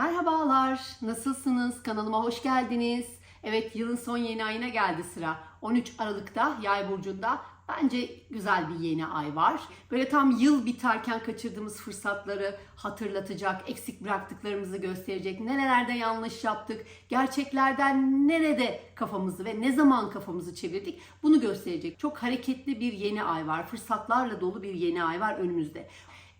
Merhabalar, nasılsınız? Kanalıma hoş geldiniz. Evet, yılın son yeni ayına geldi sıra. 13 Aralık'ta Yay burcunda bence güzel bir yeni ay var. Böyle tam yıl biterken kaçırdığımız fırsatları hatırlatacak, eksik bıraktıklarımızı gösterecek, nerelerde yanlış yaptık, gerçeklerden nerede kafamızı ve ne zaman kafamızı çevirdik bunu gösterecek. Çok hareketli bir yeni ay var, fırsatlarla dolu bir yeni ay var önümüzde.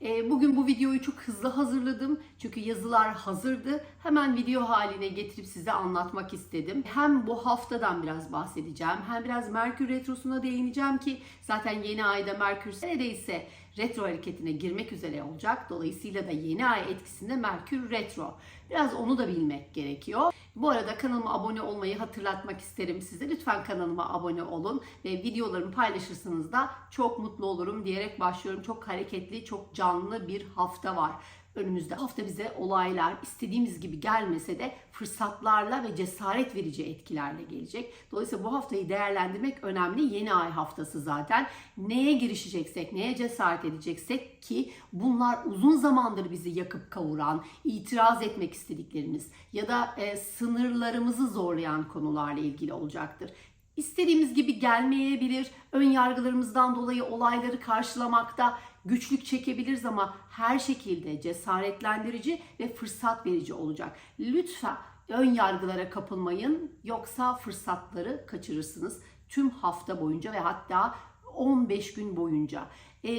E, Bugün bu videoyu çok hızlı hazırladım. Çünkü yazılar hazırdı. Hemen video haline getirip size anlatmak istedim. Hem bu haftadan biraz bahsedeceğim. Hem biraz Merkür Retrosu'na değineceğim ki zaten yeni ayda Merkür neredeyse retro hareketine girmek üzere olacak. Dolayısıyla da yeni ay etkisinde Merkür Retro. Biraz onu da bilmek gerekiyor. Bu arada kanalıma abone olmayı hatırlatmak isterim size. Lütfen kanalıma abone olun ve videolarımı paylaşırsanız da çok mutlu olurum diyerek başlıyorum. Çok hareketli, çok canlı bir hafta var. Önümüzde hafta bize olaylar istediğimiz gibi gelmese de fırsatlarla ve cesaret verici etkilerle gelecek. Dolayısıyla bu haftayı değerlendirmek önemli. Yeni ay haftası zaten. Neye girişeceksek, neye cesaret edeceksek ki bunlar uzun zamandır bizi yakıp kavuran, itiraz etmek istediklerimiz ya da e, sınırlarımızı zorlayan konularla ilgili olacaktır. İstediğimiz gibi gelmeyebilir. Ön yargılarımızdan dolayı olayları karşılamakta güçlük çekebiliriz ama her şekilde cesaretlendirici ve fırsat verici olacak. Lütfen ön yargılara kapılmayın yoksa fırsatları kaçırırsınız tüm hafta boyunca ve hatta 15 gün boyunca. E,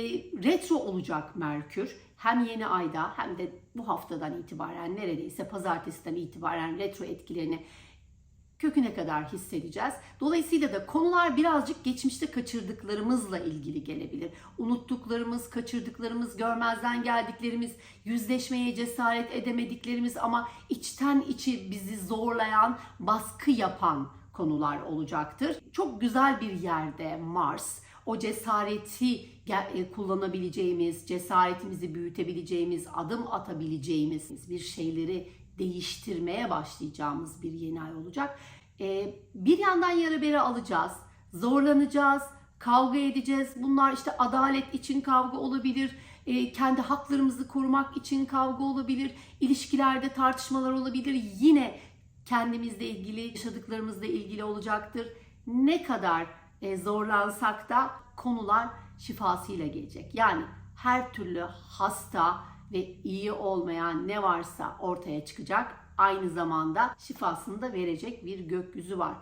retro olacak Merkür. Hem yeni ayda hem de bu haftadan itibaren neredeyse pazartesiden itibaren retro etkilerini köküne kadar hissedeceğiz. Dolayısıyla da konular birazcık geçmişte kaçırdıklarımızla ilgili gelebilir. Unuttuklarımız, kaçırdıklarımız, görmezden geldiklerimiz, yüzleşmeye cesaret edemediklerimiz ama içten içi bizi zorlayan, baskı yapan konular olacaktır. Çok güzel bir yerde Mars o cesareti e, kullanabileceğimiz, cesaretimizi büyütebileceğimiz, adım atabileceğimiz bir şeyleri değiştirmeye başlayacağımız bir yeni ay olacak. Ee, bir yandan yara bere alacağız, zorlanacağız, kavga edeceğiz. Bunlar işte adalet için kavga olabilir, e, kendi haklarımızı korumak için kavga olabilir, ilişkilerde tartışmalar olabilir. Yine kendimizle ilgili, yaşadıklarımızla ilgili olacaktır. Ne kadar e, zorlansak da konular şifasıyla gelecek. Yani her türlü hasta, ve iyi olmayan ne varsa ortaya çıkacak. Aynı zamanda şifasını da verecek bir gökyüzü var.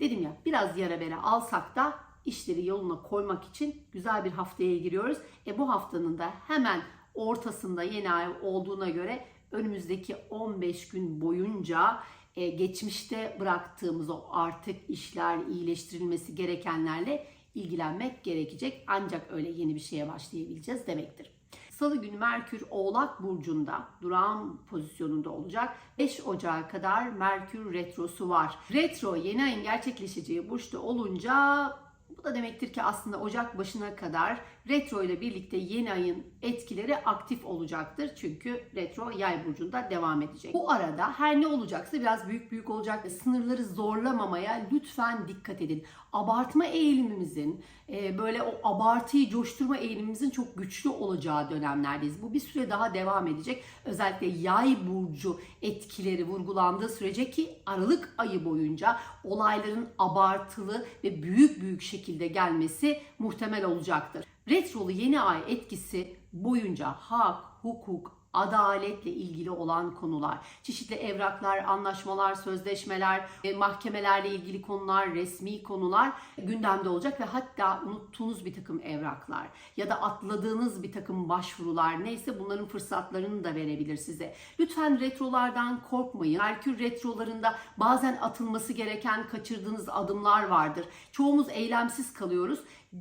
Dedim ya biraz yara bere alsak da işleri yoluna koymak için güzel bir haftaya giriyoruz. E bu haftanın da hemen ortasında yeni ay olduğuna göre önümüzdeki 15 gün boyunca e, geçmişte bıraktığımız o artık işler iyileştirilmesi gerekenlerle ilgilenmek gerekecek. Ancak öyle yeni bir şeye başlayabileceğiz demektir. Salı günü Merkür Oğlak Burcu'nda durağan pozisyonunda olacak. 5 Ocağı kadar Merkür Retrosu var. Retro yeni ayın gerçekleşeceği burçta olunca bu da demektir ki aslında Ocak başına kadar retro ile birlikte yeni ayın etkileri aktif olacaktır. Çünkü retro yay burcunda devam edecek. Bu arada her ne olacaksa biraz büyük büyük olacak. Sınırları zorlamamaya lütfen dikkat edin. Abartma eğilimimizin, e, böyle o abartıyı coşturma eğilimimizin çok güçlü olacağı dönemlerdeyiz. Bu bir süre daha devam edecek. Özellikle yay burcu etkileri vurgulandığı sürece ki Aralık ayı boyunca olayların abartılı ve büyük büyük şekilde gelmesi muhtemel olacaktır. Retrolu yeni ay etkisi boyunca hak, hukuk, adaletle ilgili olan konular, çeşitli evraklar, anlaşmalar, sözleşmeler, e, mahkemelerle ilgili konular, resmi konular gündemde olacak ve hatta unuttuğunuz bir takım evraklar ya da atladığınız bir takım başvurular neyse bunların fırsatlarını da verebilir size. Lütfen retrolardan korkmayın. Merkür retrolarında bazen atılması gereken kaçırdığınız adımlar vardır. Çoğumuz eylemsiz kalıyoruz.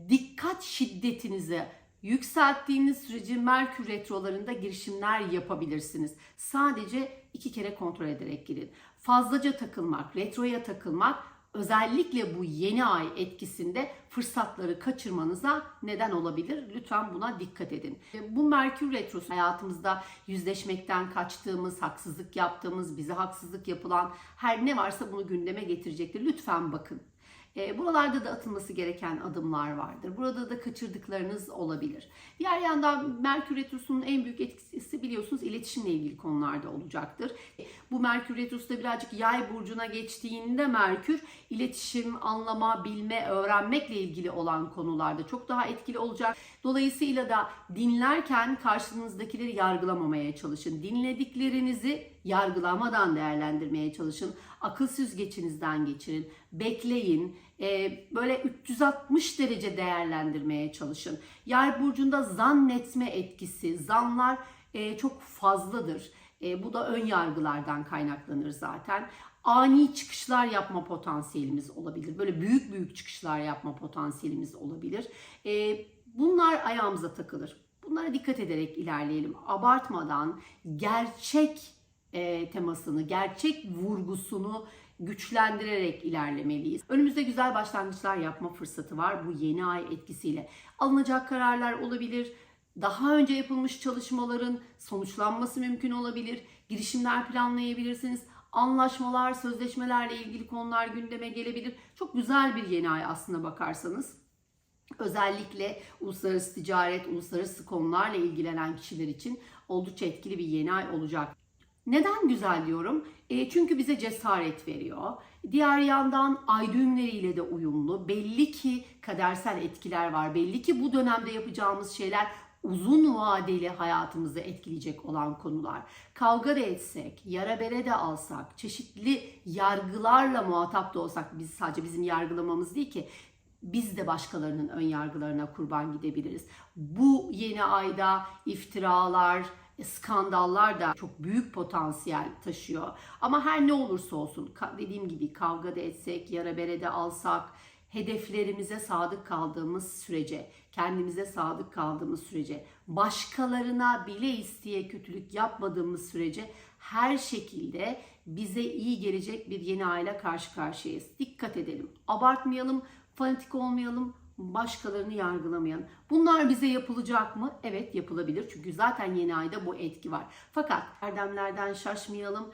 Dikkat şiddetinizi Yükselttiğiniz sürece Merkür retrolarında girişimler yapabilirsiniz. Sadece iki kere kontrol ederek girin. Fazlaca takılmak, retroya takılmak özellikle bu yeni ay etkisinde fırsatları kaçırmanıza neden olabilir. Lütfen buna dikkat edin. Bu Merkür Retrosu hayatımızda yüzleşmekten kaçtığımız, haksızlık yaptığımız, bize haksızlık yapılan her ne varsa bunu gündeme getirecektir. Lütfen bakın. E, buralarda da atılması gereken adımlar vardır. Burada da kaçırdıklarınız olabilir. Diğer yandan Merkür Retrosu'nun en büyük etkisi biliyorsunuz iletişimle ilgili konularda olacaktır. Bu Merkür Retrosu da birazcık yay burcuna geçtiğinde Merkür iletişim, anlama, bilme, öğrenmekle ilgili olan konularda çok daha etkili olacak. Dolayısıyla da dinlerken karşınızdakileri yargılamamaya çalışın. Dinlediklerinizi yargılamadan değerlendirmeye çalışın. Akıl süzgecinizden geçirin. Bekleyin. Ee, böyle 360 derece değerlendirmeye çalışın. Yay burcunda zannetme etkisi, zanlar e, çok fazladır. E, bu da ön yargılardan kaynaklanır zaten. Ani çıkışlar yapma potansiyelimiz olabilir. Böyle büyük büyük çıkışlar yapma potansiyelimiz olabilir. E, bunlar ayağımıza takılır. Bunlara dikkat ederek ilerleyelim. Abartmadan gerçek e, temasını, gerçek vurgusunu güçlendirerek ilerlemeliyiz. Önümüzde güzel başlangıçlar yapma fırsatı var bu yeni ay etkisiyle. Alınacak kararlar olabilir. Daha önce yapılmış çalışmaların sonuçlanması mümkün olabilir. Girişimler planlayabilirsiniz. Anlaşmalar, sözleşmelerle ilgili konular gündeme gelebilir. Çok güzel bir yeni ay aslına bakarsanız. Özellikle uluslararası ticaret, uluslararası konularla ilgilenen kişiler için oldukça etkili bir yeni ay olacak. Neden güzel diyorum? E, çünkü bize cesaret veriyor. Diğer yandan ay düğümleriyle de uyumlu. Belli ki kadersel etkiler var. Belli ki bu dönemde yapacağımız şeyler uzun vadeli hayatımızı etkileyecek olan konular. Kavga da etsek, yara bere de alsak, çeşitli yargılarla muhatap da olsak, biz sadece bizim yargılamamız değil ki biz de başkalarının ön yargılarına kurban gidebiliriz. Bu yeni ayda iftiralar, skandallar da çok büyük potansiyel taşıyor. Ama her ne olursa olsun dediğim gibi kavga da etsek, yara bere de alsak, hedeflerimize sadık kaldığımız sürece, kendimize sadık kaldığımız sürece, başkalarına bile isteye kötülük yapmadığımız sürece her şekilde bize iyi gelecek bir yeni aile karşı karşıyayız. Dikkat edelim. Abartmayalım, fanatik olmayalım, başkalarını yargılamayalım. Bunlar bize yapılacak mı? Evet yapılabilir. Çünkü zaten yeni ayda bu etki var. Fakat erdemlerden şaşmayalım.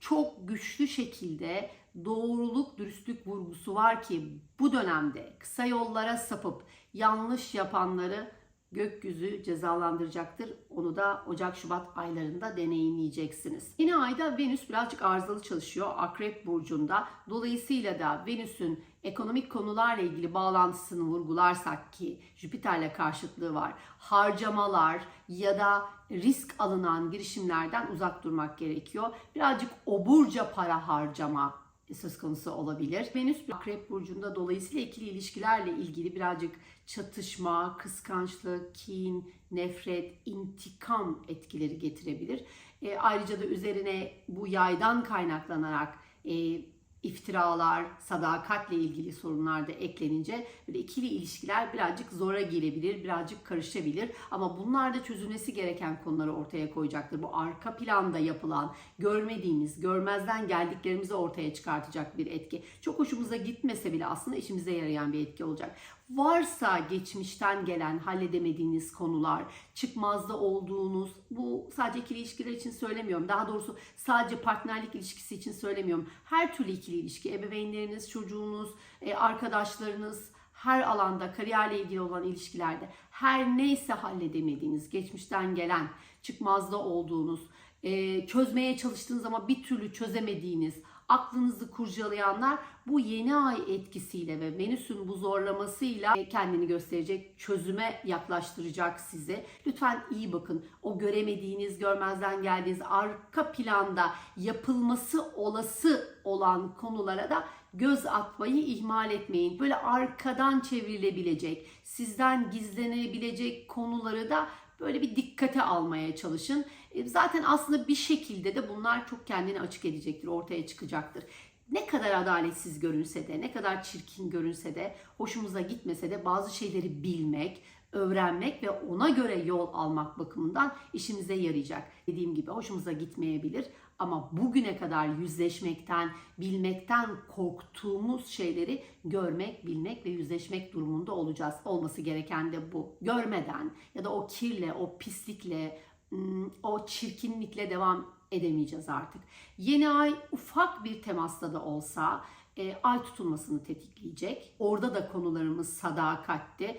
Çok güçlü şekilde doğruluk, dürüstlük vurgusu var ki bu dönemde kısa yollara sapıp yanlış yapanları gökyüzü cezalandıracaktır. Onu da Ocak-Şubat aylarında deneyimleyeceksiniz. Yeni ayda Venüs birazcık arızalı çalışıyor Akrep Burcu'nda. Dolayısıyla da Venüs'ün ekonomik konularla ilgili bağlantısını vurgularsak ki Jüpiter'le karşıtlığı var. Harcamalar ya da risk alınan girişimlerden uzak durmak gerekiyor. Birazcık oburca para harcama söz konusu olabilir. Venüs Akrep Burcu'nda dolayısıyla ikili ilişkilerle ilgili birazcık çatışma, kıskançlık, kin, nefret, intikam etkileri getirebilir. E, ayrıca da üzerine bu yaydan kaynaklanarak e, iftiralar, sadakatle ilgili sorunlar da eklenince böyle ikili ilişkiler birazcık zora gelebilir, birazcık karışabilir. Ama bunlar da çözülmesi gereken konuları ortaya koyacaktır. Bu arka planda yapılan, görmediğimiz, görmezden geldiklerimizi ortaya çıkartacak bir etki. Çok hoşumuza gitmese bile aslında işimize yarayan bir etki olacak. Varsa geçmişten gelen halledemediğiniz konular, çıkmazda olduğunuz, bu sadece ikili ilişkiler için söylemiyorum. Daha doğrusu sadece partnerlik ilişkisi için söylemiyorum. Her türlü ikili ilişki, ebeveynleriniz, çocuğunuz, e, arkadaşlarınız, her alanda kariyerle ilgili olan ilişkilerde her neyse halledemediğiniz, geçmişten gelen, çıkmazda olduğunuz, e, çözmeye çalıştığınız ama bir türlü çözemediğiniz, aklınızı kurcalayanlar bu yeni ay etkisiyle ve Venüs'ün bu zorlamasıyla kendini gösterecek, çözüme yaklaştıracak sizi. Lütfen iyi bakın. O göremediğiniz, görmezden geldiğiniz arka planda yapılması olası olan konulara da göz atmayı ihmal etmeyin. Böyle arkadan çevrilebilecek, sizden gizlenebilecek konuları da böyle bir dikkate almaya çalışın. E, zaten aslında bir şekilde de bunlar çok kendini açık edecektir, ortaya çıkacaktır. Ne kadar adaletsiz görünse de, ne kadar çirkin görünse de, hoşumuza gitmese de bazı şeyleri bilmek, öğrenmek ve ona göre yol almak bakımından işimize yarayacak. Dediğim gibi hoşumuza gitmeyebilir ama bugüne kadar yüzleşmekten, bilmekten korktuğumuz şeyleri görmek, bilmek ve yüzleşmek durumunda olacağız. Olması gereken de bu. Görmeden ya da o kirle, o pislikle, o çirkinlikle devam edemeyeceğiz artık. Yeni ay ufak bir temasta da olsa e, ay tutulmasını tetikleyecek. Orada da konularımız sadakatte.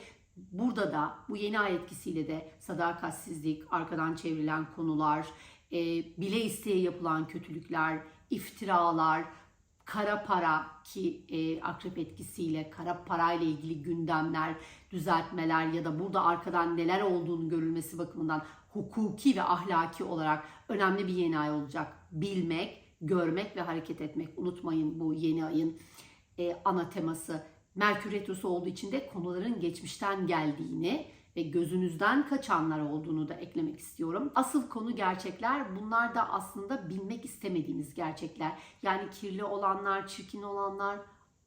Burada da bu yeni ay etkisiyle de sadakatsizlik, arkadan çevrilen konular, e, bile isteye yapılan kötülükler, iftiralar, kara para ki e, akrep etkisiyle kara parayla ilgili gündemler, düzeltmeler ya da burada arkadan neler olduğunu görülmesi bakımından hukuki ve ahlaki olarak önemli bir yeni ay olacak. Bilmek, görmek ve hareket etmek. Unutmayın bu yeni ayın e, ana teması. Merkür Retrosu olduğu için de konuların geçmişten geldiğini ve gözünüzden kaçanlar olduğunu da eklemek istiyorum. Asıl konu gerçekler. Bunlar da aslında bilmek istemediğimiz gerçekler. Yani kirli olanlar, çirkin olanlar,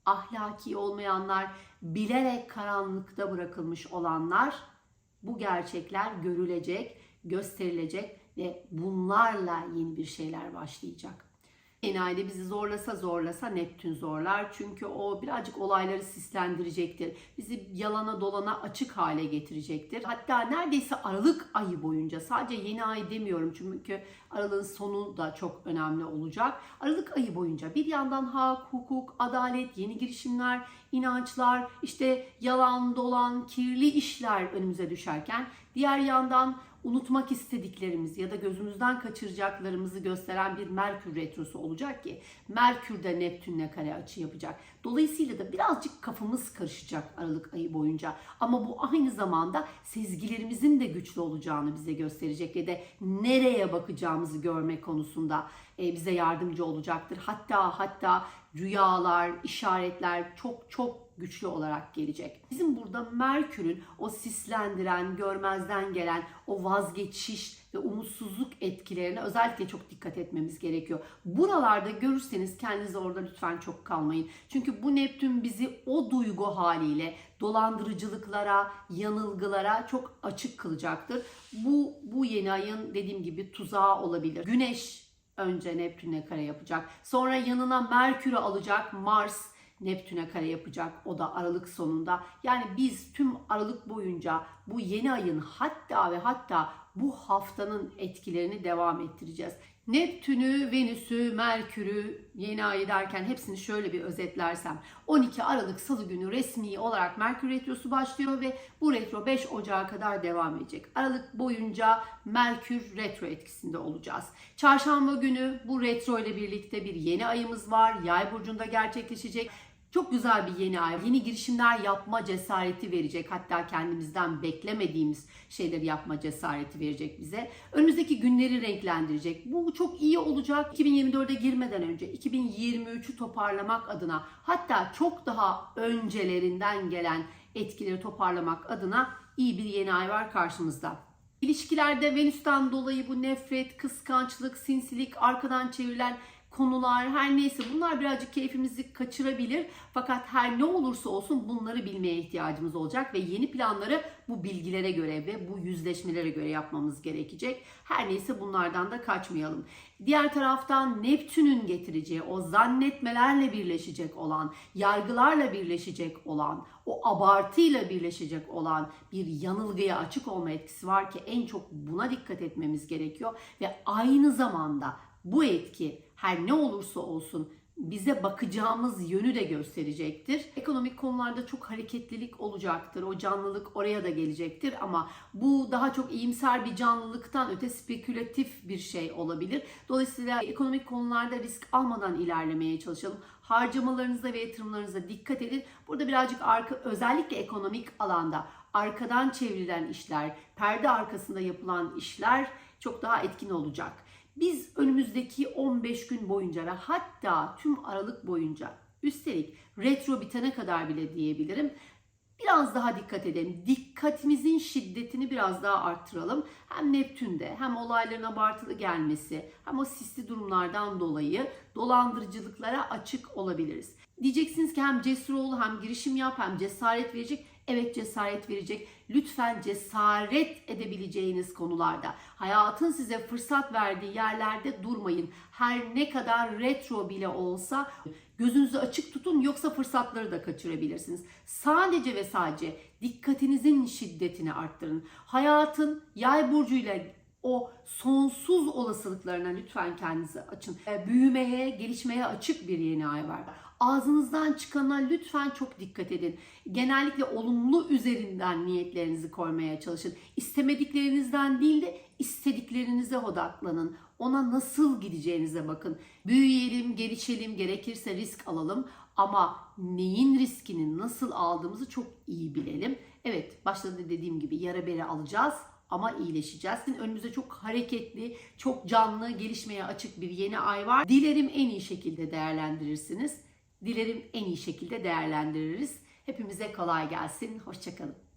ahlaki olmayanlar, bilerek karanlıkta bırakılmış olanlar bu gerçekler görülecek, gösterilecek ve bunlarla yeni bir şeyler başlayacak. Yeni ayda bizi zorlasa zorlasa Neptün zorlar. Çünkü o birazcık olayları sislendirecektir. Bizi yalana dolana açık hale getirecektir. Hatta neredeyse Aralık ayı boyunca sadece yeni ay demiyorum çünkü Aralık'ın sonu da çok önemli olacak. Aralık ayı boyunca bir yandan hak, hukuk, adalet, yeni girişimler, inançlar, işte yalan dolan, kirli işler önümüze düşerken diğer yandan unutmak istediklerimiz ya da gözümüzden kaçıracaklarımızı gösteren bir Merkür retrosu olacak ki Merkür de Neptün'le kare açı yapacak. Dolayısıyla da birazcık kafamız karışacak Aralık ayı boyunca. Ama bu aynı zamanda sezgilerimizin de güçlü olacağını bize gösterecek ve de nereye bakacağımızı görme konusunda e, bize yardımcı olacaktır. Hatta hatta rüyalar, işaretler çok çok güçlü olarak gelecek. Bizim burada Merkür'ün o sislendiren, görmezden gelen o vazgeçiş ve umutsuzluk etkilerine özellikle çok dikkat etmemiz gerekiyor. Buralarda görürseniz kendinize orada lütfen çok kalmayın. Çünkü bu Neptün bizi o duygu haliyle dolandırıcılıklara, yanılgılara çok açık kılacaktır. Bu bu yeni ayın dediğim gibi tuzağı olabilir. Güneş önce Neptün'e kare yapacak. Sonra yanına Merkür'ü alacak Mars Neptün'e kare yapacak. O da Aralık sonunda. Yani biz tüm Aralık boyunca bu yeni ayın hatta ve hatta bu haftanın etkilerini devam ettireceğiz. Neptün'ü, Venüs'ü, Merkür'ü yeni ayı derken hepsini şöyle bir özetlersem 12 Aralık Salı günü resmi olarak Merkür Retrosu başlıyor ve bu retro 5 Ocağı kadar devam edecek. Aralık boyunca Merkür Retro etkisinde olacağız. Çarşamba günü bu retro ile birlikte bir yeni ayımız var. Yay burcunda gerçekleşecek. Çok güzel bir yeni ay. Yeni girişimler yapma cesareti verecek. Hatta kendimizden beklemediğimiz şeyleri yapma cesareti verecek bize. Önümüzdeki günleri renklendirecek. Bu çok iyi olacak. 2024'e girmeden önce 2023'ü toparlamak adına hatta çok daha öncelerinden gelen etkileri toparlamak adına iyi bir yeni ay var karşımızda. İlişkilerde Venüs'ten dolayı bu nefret, kıskançlık, sinsilik, arkadan çevrilen konular her neyse bunlar birazcık keyfimizi kaçırabilir. Fakat her ne olursa olsun bunları bilmeye ihtiyacımız olacak ve yeni planları bu bilgilere göre ve bu yüzleşmelere göre yapmamız gerekecek. Her neyse bunlardan da kaçmayalım. Diğer taraftan Neptün'ün getireceği o zannetmelerle birleşecek olan, yargılarla birleşecek olan, o abartıyla birleşecek olan bir yanılgıya açık olma etkisi var ki en çok buna dikkat etmemiz gerekiyor ve aynı zamanda bu etki her ne olursa olsun bize bakacağımız yönü de gösterecektir. Ekonomik konularda çok hareketlilik olacaktır. O canlılık oraya da gelecektir ama bu daha çok iyimser bir canlılıktan öte spekülatif bir şey olabilir. Dolayısıyla ekonomik konularda risk almadan ilerlemeye çalışalım. Harcamalarınıza ve yatırımlarınıza dikkat edin. Burada birazcık arka, özellikle ekonomik alanda arkadan çevrilen işler, perde arkasında yapılan işler çok daha etkin olacak. Biz önümüzdeki 15 gün boyunca ve hatta tüm Aralık boyunca üstelik retro bitene kadar bile diyebilirim biraz daha dikkat edelim. Dikkatimizin şiddetini biraz daha arttıralım. Hem Neptün'de hem olayların abartılı gelmesi hem o sisli durumlardan dolayı dolandırıcılıklara açık olabiliriz. Diyeceksiniz ki hem cesur ol hem girişim yap hem cesaret verecek. Evet cesaret verecek. Lütfen cesaret edebileceğiniz konularda, hayatın size fırsat verdiği yerlerde durmayın. Her ne kadar retro bile olsa gözünüzü açık tutun yoksa fırsatları da kaçırabilirsiniz. Sadece ve sadece dikkatinizin şiddetini arttırın. Hayatın yay burcuyla o sonsuz olasılıklarına lütfen kendinizi açın. Büyümeye, gelişmeye açık bir yeni ay var. Ağzınızdan çıkana lütfen çok dikkat edin. Genellikle olumlu üzerinden niyetlerinizi koymaya çalışın. İstemediklerinizden değil de istediklerinize odaklanın. Ona nasıl gideceğinize bakın. Büyüyelim, gelişelim, gerekirse risk alalım ama neyin riskini nasıl aldığımızı çok iyi bilelim. Evet, başta da dediğim gibi yara bere alacağız ama iyileşeceğiz. Önümüzde çok hareketli, çok canlı, gelişmeye açık bir yeni ay var. Dilerim en iyi şekilde değerlendirirsiniz. Dilerim en iyi şekilde değerlendiririz. Hepimize kolay gelsin. Hoşçakalın.